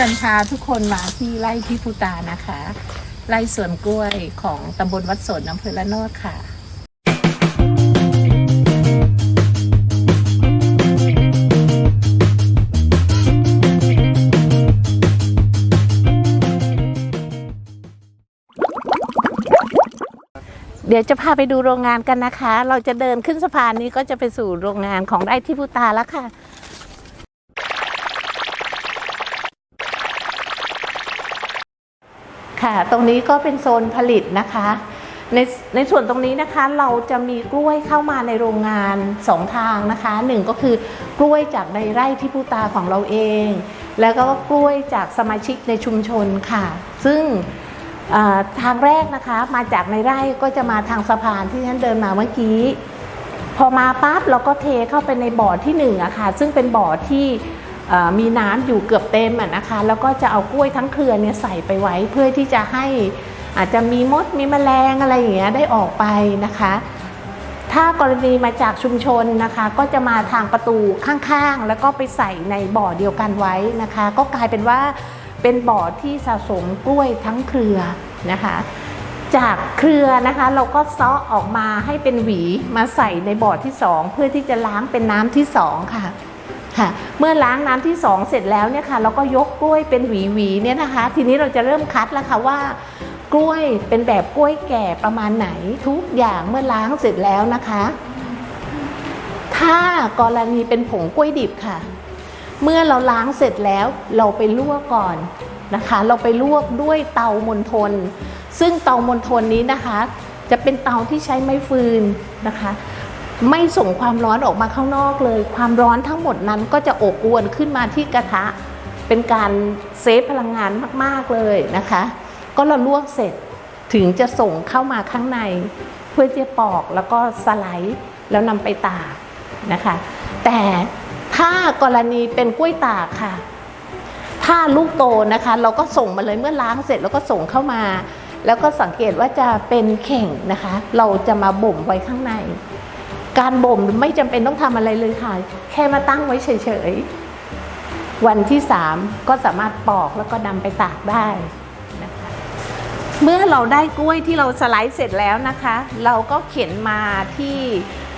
วันพาทุกคนมาที่ไร่พิพุตานะคะ ไร่สวนกล้วยของตำบลวัดสนอำเภอละโนดค่ะเดี๋ยวจะพาไปดูโรงงานกันนะคะ เราจะเดินขึ้นสะพานนี้ก็จะไปสู่โรงงานของไร่ที่พุตาแล้วค่ะ ค่ะ ตรงนี้ก็เป็นโซนผลิตนะคะ ในในส่วนตรงนี้นะคะเราจะมีกล้วยเข้ามาในโรงงานสองทางนะคะหนึ่งก็คือกล้วยจากในไร่ที่พูตาของเราเอง แล้วก็กล้วยจากสมาชิกในชุมชนค่ะ ซึ่งทางแรกนะคะมาจากในไร่ก็จะมาทางสะพานที่ฉันเดินมาเมื่อกี้ พอมาปั๊บเราก็เทเข้าไปในบ่อที่หนึ่งอะค่ะซึ่งเป็นบ่อที่ มีน้ำอยู่เกือบเต็มะนะคะ แล้วก็จะเอากล้วยทั้งเครือเนี่ยใส่ไปไว้เพื่อที่จะให้อาจจะมีมดมีแมลงอะไรอย่างเงี้ยได้ออกไปนะคะ ถ้ากรณีมาจากชุมชนนะคะ ก็จะมาทางประตูข้างๆ แล้วก็ไปใส่ในบ่อเดียวกันไว้นะคะ ก็กลายเป็นว่าเป็นบ่อที่สะสมกล้วยทั้งเครือนะคะจากเครือนะคะเราก็ซาะออกมาให้เป็นหวีมาใส่ในบ่อที่สองเพื่อที่จะล้างเป็นน้ำที่สองค่ะ ค่ะเมื่อล้างน้ำที่สองเสร็จแล้วเนี่ยค่ะเราก็ยกกล้วยเป็นหวีหวีๆเนี่ยนะคะ ทีนี้เราจะเริ่มคัดแล้วค่ะว่ากล้วยเป็นแบบกล้วยแก่ประมาณไหนทุกอย่างเมื่อล้างเสร็จแล้วนะคะ ถ้ากรณีเป็นผงกล้วยดิบค่ะ เมื่อเราล้างเสร็จแล้วเราไปลวกก่อนนะคะ เราไปลวกด้วยเตามณฑลซึ่งเตามณฑลนี้นะคะ จะเป็นเตาที่ใช้ไม้ฟืนนะคะ ไม่ส่งความร้อนออกมาข้างนอกเลย ความร้อนทั้งหมดนั้นก็จะอบอวนขึ้นมาที่กระทะ เป็นการเซฟพลังงานมากๆเลยนะคะ ก็เราลวกเสร็จถึงจะส่งเข้ามาข้างใน เพื่อจะปอกแล้วก็สไลด์แล้วนำไปตากนะคะ แต่ถ้ากรณีเป็นกล้วยตากค่ะ ถ้าลูกโตนะคะ เราก็ส่งมาเลยเมื่อล้างเสร็จแล้วก็ส่งเข้ามา แล้วก็สังเกตว่าจะเป็นเข่งนะคะ เราจะมาบ่มไว้ข้างใน การบ่มไม่จำเป็นต้องทำอะไรเลยค่ะ แค่มาตั้งไว้เฉยๆ วันที่3ก็สามารถปอกแล้วก็นำไปตากได้นะคะเมื่อเราได้กล้วยที่เราสไลด์เสร็จแล้วนะคะ เราก็เข็นมาที่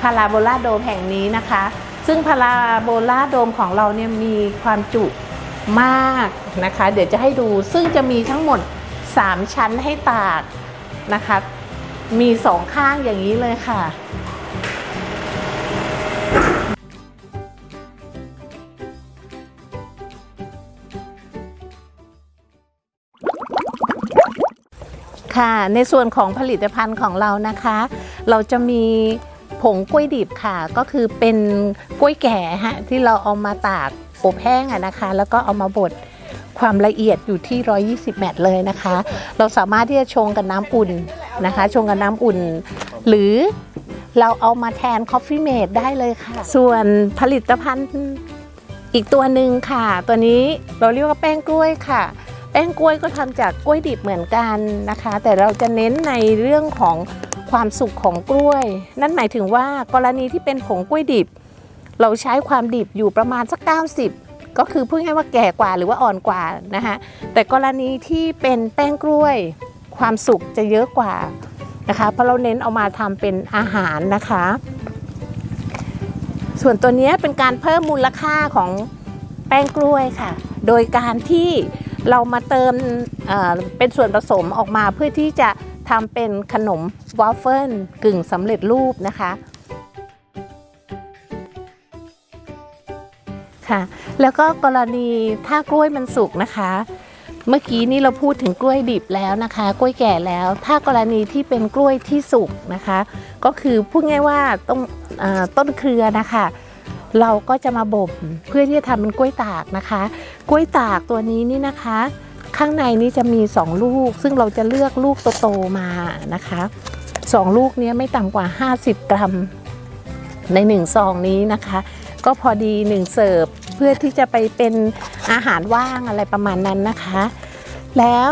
พาราโบลาโดมแห่งนี้นะคะ ซึ่งพาราโบลาโดมของเราเนี่ยมีความจุมากนะคะ เดี๋ยวจะให้ดูซึ่งจะมีทั้งหมด 3 ชั้นให้ตากนะคะ มีสองข้างอย่างนี้เลยค่ะ ค่ะ ในส่วนของผลิตภัณฑ์ของเรานะคะ เราจะมีผงกล้วยดิบค่ะ ก็คือเป็นกล้วยแก่ฮะที่เราเอามาตากอบแห้งอะนะคะ แล้วก็เอามาบดความละเอียดอยู่ที่ 120 แมตต์เลยนะคะ เราสามารถที่จะชงกับน้ำอุ่นนะคะ ชงกับน้ำอุ่น หรือเราเอามาแทน Coffee Mate ได้เลยค่ะ ส่วนผลิตภัณฑ์อีกตัวหนึ่งค่ะ ตัวนี้เราเรียกว่าแป้งกล้วยค่ะ แป้งกล้วยก็ทำจากกล้วยดิบเหมือนกันนะคะ แต่เราจะเน้นในเรื่องของความสุกของกล้วย นั่นหมายถึงว่ากรณีที่เป็นผงกล้วยดิบ เราใช้ความดิบอยู่ประมาณสัก 90 ก็คือพูดง่ายว่าแก่กว่าหรือว่าอ่อนกว่านะคะแต่กรณีที่เป็นแป้งกล้วย ความสุกจะเยอะกว่านะคะเพราะเราเน้นเอามาทำเป็นอาหารนะคะ ส่วนตัวนี้เป็นการเพิ่มมูลค่าของแป้งกล้วยค่ะ โดยการที่ เรามาเติมเป็นส่วนผสมออกมาเพื่อที่จะทำเป็นขนมวาฟเฟิลกึ่งสำเร็จรูปนะคะค่ะแล้วก็กรณีถ้ากล้วยมันสุกนะคะ เมื่อกี้นี้เราพูดถึงกล้วยดิบแล้วนะคะ กล้วยแก่แล้ว ถ้ากรณีที่เป็นกล้วยที่สุกนะคะ ก็คือพูดง่ายว่าต้นเอ่อต้นเครือนะคะ เราก็จะมาบ่มเพื่อที่จะทำเป็นกล้วยตากนะคะ กล้วยตากตัวนี้นี่นะคะ ข้างในนี้จะมี 2 ลูก ซึ่งเราจะเลือกลูกโตๆมานะคะสองลูกนี้ไม่ต่ำกว่า 50 กรัม ในหนึ่งซองนี้นะคะ ก็พอดีหนึ่งเสิร์ฟเพื่อที่จะไปเป็นอาหารว่างอะไรประมาณนั้นนะคะ แล้ว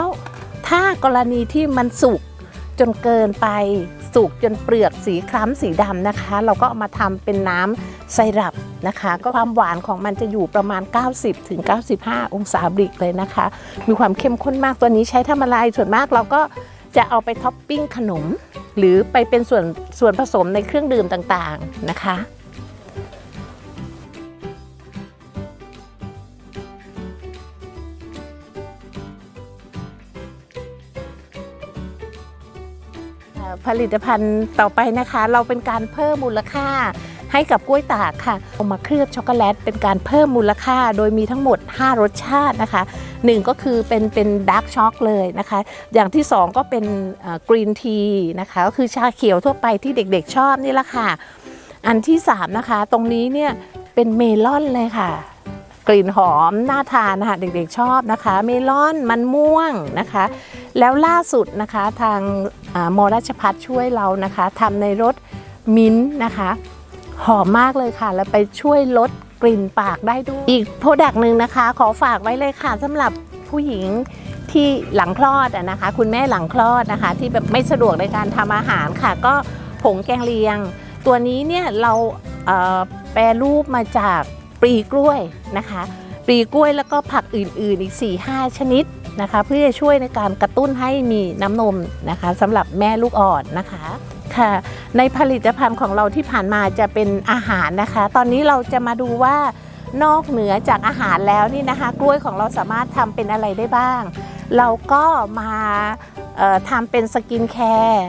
ถ้ากรณีที่มันสุกจนเกินไปสุกจนเปลือกสีคล้ำสีดำนะคะ เราก็เอามาทำเป็นน้ำ ไซรัปนะคะ ก็ความหวานของมันจะอยู่ประมาณ 90ถึง95องศาบริกเลยนะคะ มีความเข้มข้นมากตัวนี้ใช้ทำอะไรส่วนมากเราก็จะเอาไปท็อปปิ้งขนม หรือไปเป็นส่วนส่วนผสมในเครื่องดื่มต่างๆนะคะผลิตภัณฑ์ต่อไปนะคะ เราเป็นการเพิ่มมูลค่า ให้กับกล้วยตากค่ะเอามาเคลือบช็อกโกแลตเป็นการเพิ่มมูลค่า โดยมีทั้งหมด 5 รสชาตินะคะหนึ่งก็คือเป็นเป็นดาร์กช็อกเลยนะคะ อย่างที่ 2 ก็เป็นกรีนทีนะคะก็คือชาเขียวทั่วไปที่เด็กๆชอบนี่แหละค่ะ อันที่ 3 นะคะ ตรงนี้เนี่ยเป็นเมลอนเลยค่ะกลิ่นหอมน่าทานนะคะเด็กๆชอบนะคะ เมลอนมันม่วงนะคะ แล้วล่าสุดนะคะทางมอราชพัฒช่วยเรานะคะทำในรสมิ้นนะคะ หอมมากเลยค่ะ แล้วไปช่วยลดกลิ่นปากได้ด้วย อีกโปรดักต์หนึ่งนะคะ ขอฝากไว้เลยค่ะสำหรับผู้หญิงที่หลังคลอดนะคะ คุณแม่หลังคลอดนะคะ ที่แบบไม่สะดวกในการทำอาหารค่ะ ก็ผงแกงเลียง ตัวนี้เนี่ยเราเแปรรูปมาจากปลีกล้วยนะคะ ปลีกล้วยแล้วก็ผักอื่น ๆ อีก 4-5 ชนิดนะคะ เพื่อช่วยในการกระตุ้นให้มีน้ำนมนะคะสำหรับแม่ลูกอ่อนนะคะ ค่ะ ในผลิตภัณฑ์ของเราที่ผ่านมาจะเป็นอาหารนะคะ ตอนนี้เราจะมาดูว่านอกเหนือจากอาหารแล้วนี่นะคะ กล้วยของเราสามารถทำเป็นอะไรได้บ้าง เราก็มาทำเป็นสกินแคร์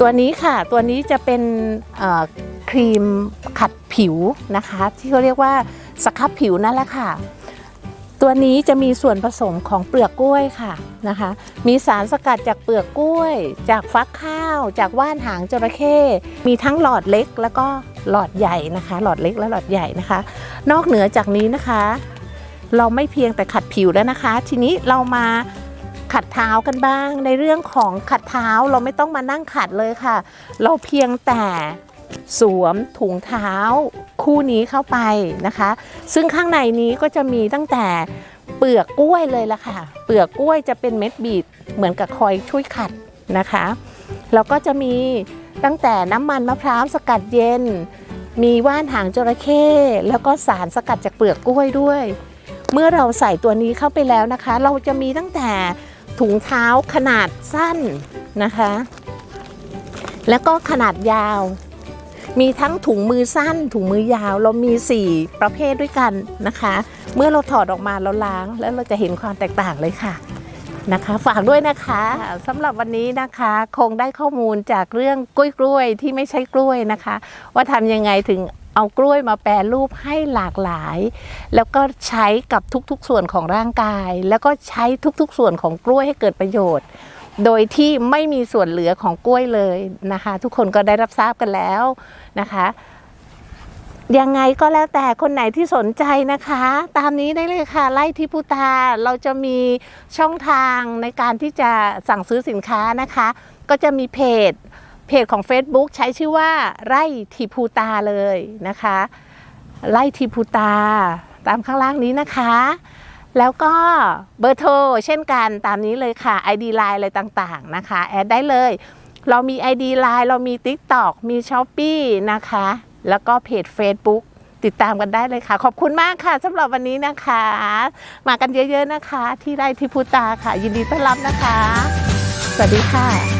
ตัวนี้ค่ะตัวนี้จะเป็นครีมขัดผิวนะคะ ที่เขาเรียกว่าสครับผิวนั่นแหละค่ะ ตัวนี้จะมีส่วนผสมของเปลือกกล้วยค่ะนะคะ มีสารสกัดจากเปลือกกล้วย จากฟักข้าว จากว่านหางจระเข้มีทั้งหลอดเล็กแล้วก็หลอดใหญ่นะคะ หลอดเล็กและหลอดใหญ่นะคะ นอกเหนือจากนี้นะคะ เราไม่เพียงแต่ขัดผิวแล้วนะคะ ทีนี้เรามาขัดเท้ากันบ้าง ในเรื่องของขัดเท้าเราไม่ต้องมานั่งขัดเลยค่ะ เราเพียงแต่ สวมถุงเท้าคู่นี้เข้าไปนะคะ ซึ่งข้างในนี้ก็จะมีตั้งแต่เปลือกกล้วยเลยละค่ะ เปลือกกล้วยจะเป็นเม็ดบีดเหมือนกับคอยช่วยขัดนะคะ แล้วก็จะมีตั้งแต่น้ำมันมะพร้าวสกัดเย็น มีว่านหางจระเข้แล้วก็สารสกัดจากเปลือกกล้วยด้วย เมื่อเราใส่ตัวนี้เข้าไปแล้วนะคะ เราจะมีตั้งแต่ถุงเท้าขนาดสั้นนะคะ แล้วก็ขนาดยาว มีทั้งถุงมือสั้น ถุงมือยาวเรามี 4 ประเภทด้วยกันนะคะ เมื่อเราถอดออกมาเราล้าง แล้วเราจะเห็นความแตกต่างเลยค่ะนะคะ ฝากด้วยนะคะสำหรับวันนี้นะคะ คงได้ข้อมูลจากเรื่องกล้วยกล้วยที่ไม่ใช่กล้วยนะคะ ว่าทำยังไงถึงเอากล้วยมาแปรรูปให้หลากหลาย แล้วก็ใช้กับทุกๆส่วนของร่างกาย แล้วก็ใช้ทุกๆส่วนของกล้วยให้เกิดประโยชน์ โดยที่ไม่มีส่วนเหลือของกล้วยเลยนะคะ ทุกคนก็ได้รับทราบกันแล้วนะคะ ยังไงก็แล้วแต่คนไหนที่สนใจนะคะ ตามนี้ได้เลยค่ะไล่ทิพุตาเราจะมีช่องทางในการที่จะสั่งซื้อสินค้านะคะ ก็จะมีเพจเพจของ Facebook ใช้ชื่อว่าไร่ทิพูตาเลยนะคะไล่ทิพูตาตามข้างล่างนี้นะคะ แล้วก็เบอร์โทรเช่นกันตามนี้เลยค่ะ ID Line อะไรต่างๆนะคะ แอดได้เลย เรามี ID Line เรามี TikTok มี s h อ p e e นะคะ แล้วก็เพจ Facebook ติดตามกันได้เลยค่ะ ขอบคุณมากค่ะสำหรับวันนี้นะคะ มากันเยอะๆนะคะ ที่ไร่ทิพูตาค่ะ ยินดีต้อนรับนะคะ สวัสดีค่ะ